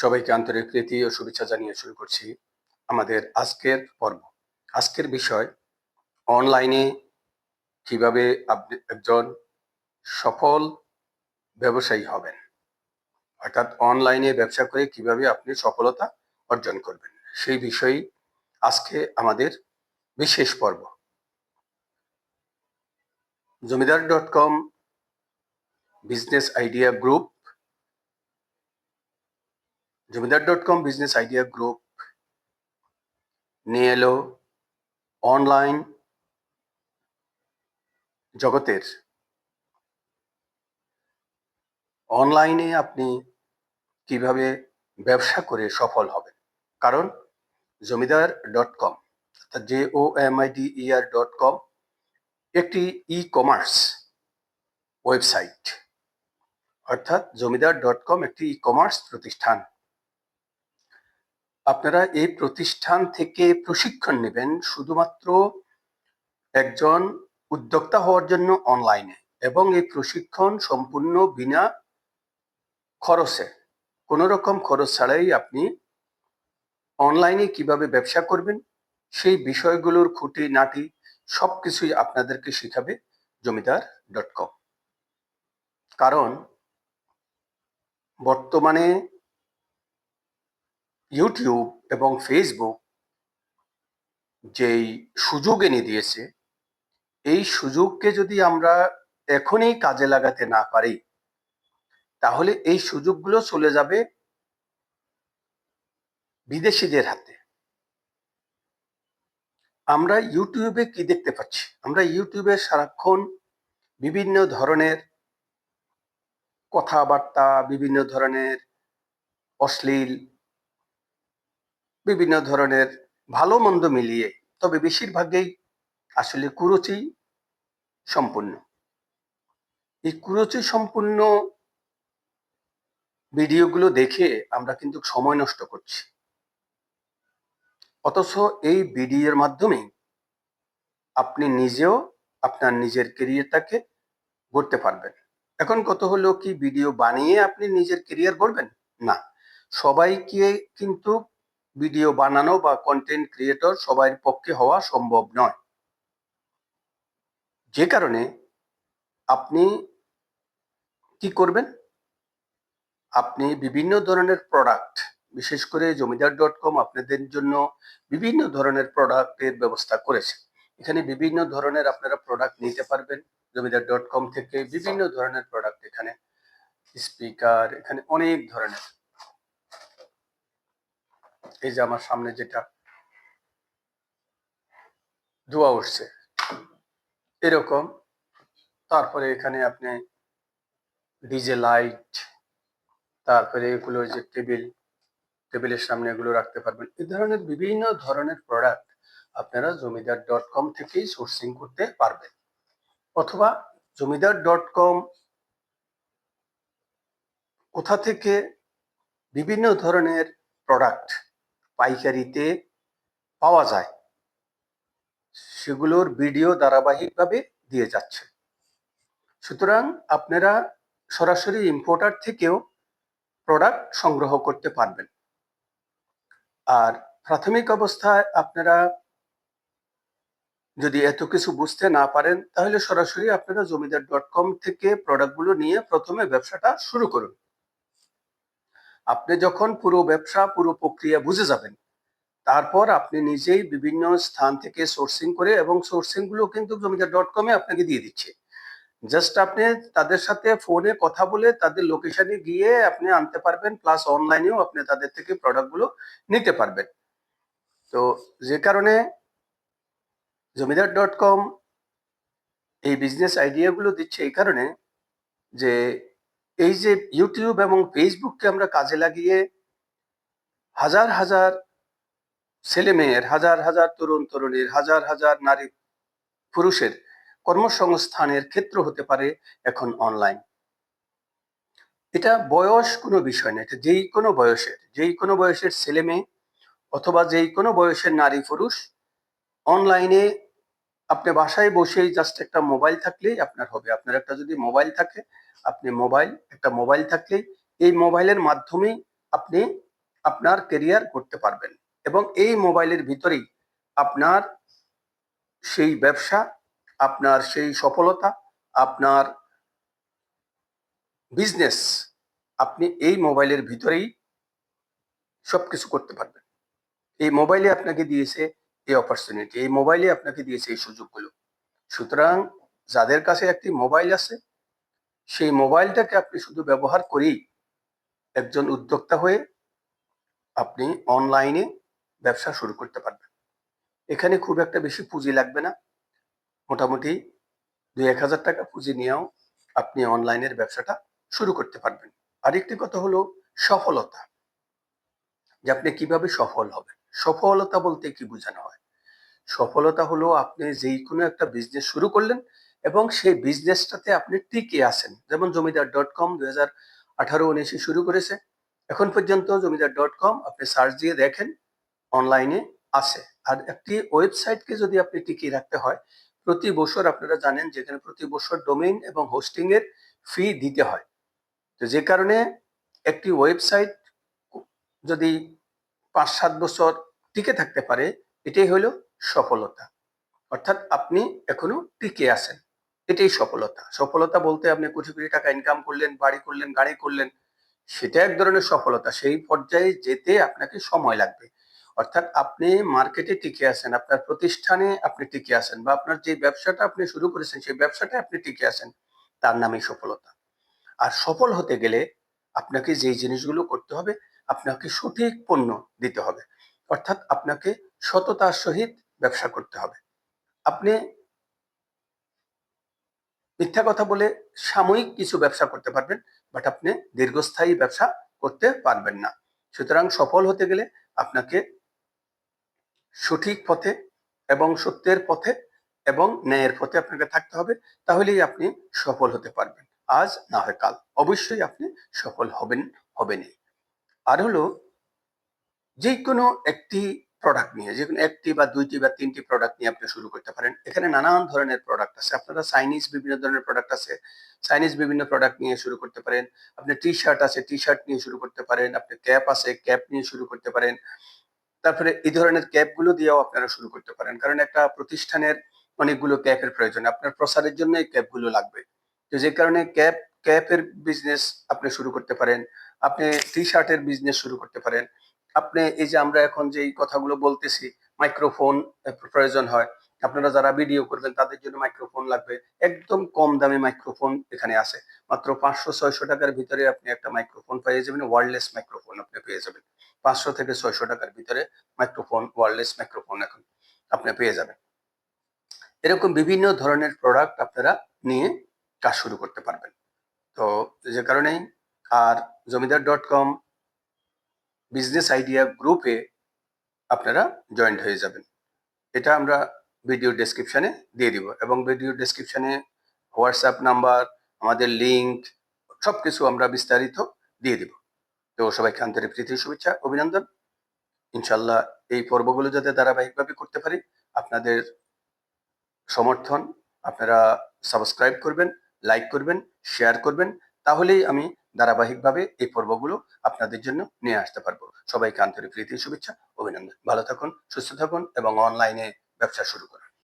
সবাইকে আন্তরিক প্রীতি ও শুভেচ্ছা জানিয়ে শুরু করছি আমাদের আজকের পর্ব। আজকের বিষয় অনলাইনে কীভাবে আপনি একজন সফল ব্যবসায়ী হবেন? অর্থাৎ অনলাইনে ব্যবসা করে কীভাবে আপনি সফলতা অর্জন করবেন? সেই বিষয়ে আজকে আমাদের বিশেষ পর্ব। Zamindar dot com business idea group Zamindar dot com business idea group নিয়ে এলো অনলাইন জগতের। অনলাইনে আপনি কীভাবে ব্যবসা করে সফল হবেন? কারণ জমিদার ডট কম অর্থাৎ J O M I D E R dot com একটি ই কমার্স ওয়েবসাইট অর্থাৎ জমিদার ডট কম একটি ই কমার্স প্রতিষ্ঠান। আপনারা এই প্রতিষ্ঠান থেকে প্রশিক্ষণ নেবেন শুধুমাত্র একজন উদ্যোক্তা হওয়ার জন্য অনলাইনে এবং এই প্রশিক্ষণ সম্পূর্ণ বিনা খরচে। কোনো রকম খরচ ছাড়াই আপনি অনলাইনে কীভাবে ব্যবসা করবেন, সেই বিষয়গুলোর খুঁটি নাটি সব কিছুই আপনাদেরকে শেখাবে জমিদার ডট কম কারণ বর্তমানে ইউটিউব এবং ফেসবুক যেই সুযোগ এনে দিয়েছে, এই সুযোগকে যদি আমরা এখনই কাজে লাগাতে না পারি, তাহলে এই সুযোগগুলো চলে যাবে বিদেশিদের হাতে। আমরা ইউটিউবে কি দেখতে পাচ্ছি? আমরা ইউটিউবে সারাক্ষণ বিভিন্ন ধরনের কথাবার্তা, বিভিন্ন ধরনের অশ্লীল বিভিন্ন ধরনের ভালো মন্দ মিলিয়ে, তবে বেশিরভাগই আসলে কুরুচি সম্পূর্ণ এই কুরুচি সম্পূর্ণ ভিডিওগুলো দেখে আমরা কিন্তু সময় নষ্ট করছি। অথচ এই ভিডিওর মাধ্যমে আপনি নিজেও আপনার নিজের কেরিয়ারটাকে গড়তে পারবেন। এখন কত হলো কি ভিডিও বানিয়ে আপনি নিজের কেরিয়ার গড়বেন? না, সবাইকে কিন্তু ভিডিও বানানো বা কন্টেন্ট ক্রিয়েটর সবার পক্ষে হওয়া সম্ভব নয়। যে কারণে আপনি কি করবেন? আপনি বিভিন্ন ধরনের প্রোডাক্ট বিশেষ করে জমিদার ডট কম আপনাদের জন্য বিভিন্ন ধরনের প্রোডাক্টের ব্যবস্থা করেছে। এখানে বিভিন্ন ধরনের আপনারা প্রোডাক্ট নিতে পারবেন জমিদার ডট কম থেকে বিভিন্ন ধরনের প্রোডাক্ট এখানে স্পিকার এখানে অনেক ধরনের। এই যে আমার সামনে যেটা ধোয়া উঠছে, এরকম। তারপরে এখানে আপনি ডিজে লাইট, তারপরে এগুলো যে টেবিল, টেবিলের সামনে এগুলো রাখতে পারবেন। এই ধরনের বিভিন্ন ধরনের প্রোডাক্ট আপনারা জমিদার ডট কম থেকেই সোর্সিং করতে পারবেন। অথবা জমিদার ডট কম কোথা থেকে বিভিন্ন ধরনের প্রোডাক্ট পাইকারিতে পাওয়া যায়। সেগুলোর ভিডিও ধারাবাহিকভাবে দিয়ে যাচ্ছে। সুতরাং আপনারা সরাসরি ইম্পোর্টার থেকেও প্রোডাক্ট সংগ্রহ করতে পারবেন। আর প্রাথমিক অবস্থায় আপনারা যদি এত কিছু বুঝতে না পারেন, তাহলে সরাসরি আপনারা জমিদার ডট কম থেকে প্রোডাক্টগুলো নিয়ে প্রথমে ব্যবসাটা শুরু করুন। আপনি যখন পুরো ব্যবসা, পুরো প্রক্রিয়া বুঝে যাবেন, তারপর আপনি নিজেই বিভিন্ন স্থান থেকে সোর্সিং করে এবং সোর্সিংগুলো কিন্তু জমিদার ডট কমে আপনাকে দিয়ে দিচ্ছে। জাস্ট আপনি তাদের সাথে ফোনে কথা বলে তাদের লোকেশনে গিয়ে আপনি আনতে পারবেন প্লাস অনলাইনেও আপনি তাদের থেকে প্রোডাক্টগুলো নিতে পারবেন। তো যে কারণে জমিদার ডট কম এই বিজনেস আইডিয়াগুলো দিচ্ছে এই কারণে যে এই যে ইউটিউব এবং ফেসবুককে আমরা কাজে লাগিয়ে হাজার হাজার ছেলে মেয়ের হাজার হাজার তরুণ তরুণীর, হাজার হাজার নারী পুরুষের কর্মসংস্থানের ক্ষেত্র হতে পারে এখন অনলাইন এটা বয়স কোনো বিষয় না, এটা যেই কোনো বয়সের, যেই কোনো বয়সের ছেলে মেয়ে অথবা যেই কোনো বয়সের নারী পুরুষ অনলাইনে আপনি বাসায় বসেই জাস্ট একটা মোবাইল থাকলেই আপনার হবে। আপনার একটা যদি মোবাইল থাকে, আপনি মোবাইল একটা মোবাইল থাকলেই এই মোবাইলের মাধ্যমেই আপনি আপনার কেরিয়ার করতে পারবেন। এবং এই মোবাইলের ভিতরেই আপনার সেই ব্যবসা, আপনার সেই সফলতা, আপনার বিজনেস আপনি এই মোবাইলের ভিতরেই সবকিছু করতে পারবেন। এই মোবাইলে আপনাকে দিয়েছে এই অপরচুনিটি এই মোবাইলে আপনাকে দিয়েছে এই সুযোগগুলো। সুতরাং যাদের কাছে একটি মোবাইল আছে, সেই মোবাইলটাকে আপনি শুধু ব্যবহার করেই একজন উদ্যোক্তা হয়ে আপনি অনলাইনে ব্যবসা শুরু করতে পারবেন। এখানে খুব একটা বেশি পুঁজি লাগবে না। মোটামুটি দুই এক হাজার টাকা পুঁজি নিয়েও আপনি অনলাইনের ব্যবসাটা শুরু করতে পারবেন। আরেকটি কথা হলো সফলতা, যে আপনি কীভাবে সফল হবেন। সফলতা বলতে কি বোঝানো হয়? সফলতা হলো আপনি যেই কোনো একটা বিজনেস শুরু করলেন এবং সেই বিজনেসটাতে আপনি টিকে আছেন। যেমন জমিদার ডট কম দুই হাজার আঠারো উনিশে শুরু করেছে। এখন পর্যন্ত জমিদার ডট কম আপনি সার্চ দিয়ে দেখেন অনলাইনে আছে। আর একটি ওয়েবসাইটকে যদি আপনি টিকিয়ে রাখতে হয়, প্রতি বছর আপনারা জানেন যেখানে প্রতি বছর ডোমেইন এবং হোস্টিং এর ফি দিতে হয়। তো যে কারণে একটি ওয়েবসাইট যদি পাঁচ সাত বছর টিকে থাকতে পারে, এটাই হলো সফলতা। অর্থাৎ আপনি এখনও টিকে আছেন। এটাই সফলতা। সফলতা বলতে আপনি কোটি কোটি টাকা ইনকাম করলেন, বাড়ি করলেন, গাড়ি করলেন, সেটা এক ধরনের সফলতা। সেই পর্যায়ে যেতে আপনাকে সময় লাগবে। অর্থাৎ আপনি মার্কেটে টিকে আছেন, আপনার প্রতিষ্ঠানে আপনি টিকে আছেন, বা আপনার যে ব্যবসাটা আপনি শুরু করেছেন, সেই ব্যবসাটা আপনি টিকে আছেন, তার নামই সফলতা। আর সফল হতে গেলে আপনাকে যেই জিনিসগুলো করতে হবে আপনাকে সঠিক পণ্য দিতে হবে। অর্থাৎ আপনাকে সততার সহিত ব্যবসা করতে হবে। আপনি মিথ্যা কথা বলে সাময়িক কিছু ব্যবসা করতে পারবেন, বাট আপনি দীর্ঘস্থায়ী ব্যবসা করতে পারবেন না। সুতরাং সফল হতে গেলে আপনাকে সঠিক পথে এবং সত্যের পথে এবং ন্যায়ের পথে আপনাকে থাকতে হবে, তাহলেই আপনি সফল হতে পারবেন। আজ না হয় কাল। অবশ্যই আপনি সফল হবেন, হবেনই। আর হলো যে কোনো একটি প্রোডাক্ট নিয়ে যে কোনো একটি বা দুইটি বা তিনটি প্রোডাক্ট নিয়ে আপনি শুরু করতে পারেন। এখানে নানান ধরনের প্রোডাক্ট আছে। আপনারা চাইনিজ বিভিন্ন ধরনের প্রোডাক্ট আছে। চাইনিজ বিভিন্ন প্রোডাক্ট নিয়ে শুরু করতে পারেন। আপনি টি শার্ট আছে টি শার্ট নিয়ে শুরু করতে পারেন। আপনি ক্যাপ আছে ক্যাপ নিয়ে শুরু করতে পারেন। তারপরে এই ধরনের ক্যাপগুলো দিয়েও আপনারা শুরু করতে পারেন। কারণ একটা প্রতিষ্ঠানের অনেকগুলো ক্যাপের প্রয়োজন। আপনার প্রসারের জন্য এই ক্যাপগুলো লাগবে। তো যে কারণে ক্যাপ ক্যাপের বিজনেস আপনি শুরু করতে পারেন। আপনি টি শার্টের বিজনেস শুরু করতে পারেন। আপনি এই যে আমরা এখন যে কথাগুলো বলতেছি মাইক্রোফোন প্রয়োজন হয়। আপনারা যারা ভিডিও করবেন, তাদের জন্য মাইক্রোফোন লাগবে। একদম কম দামে মাইক্রোফোন এখানে আছে। মাত্র পাঁচশো ছয়শো টাকার ভিতরে আপনি একটা মাইক্রোফোন পেয়ে যাবেন ওয়ারলেস মাইক্রোফোন আপনি পেয়ে যাবেন। পাঁচশো থেকে ছয়শো টাকার ভিতরে মাইক্রোফোন ওয়ারলেস মাইক্রোফোন এখন আপনি পেয়ে যাবেন। এরকম বিভিন্ন ধরনের প্রোডাক্ট আপনারা নিয়ে কাজ শুরু করতে পারবেন। তো যে কারণেই আর Zamindar dot com business idea গ্রুপে আপনারা জয়েন্ট হয়ে যাবেন। এটা আমরা ভিডিও ডেসক্রিপশানে দিয়ে দিব এবং ভিডিও ডেসক্রিপশানে হোয়াটসঅ্যাপ নাম্বার আমাদের লিঙ্ক সব কিছু আমরা বিস্তারিত দিয়ে দিব। তো সবাইকে আন্তরিক প্রীতি, শুভেচ্ছা, অভিনন্দন। ইনশাল্লাহ এই পর্বগুলো যাতে ধারাবাহিকভাবে করতে পারি, আপনাদের সমর্থন, আপনারা সাবস্ক্রাইব করবেন লাইক করবেন শেয়ার করবেন, তাহলেই আমি ধারাবাহিকভাবে এই পর্বগুলো আপনাদের জন্য নিয়ে আসতে পারব। সবাইকে আন্তরিক প্রীতি শুভেচ্ছা, অভিনন্দন। ভালো থাকুন, সুস্থ থাকুন এবং অনলাইনে ব্যবসা শুরু করুন।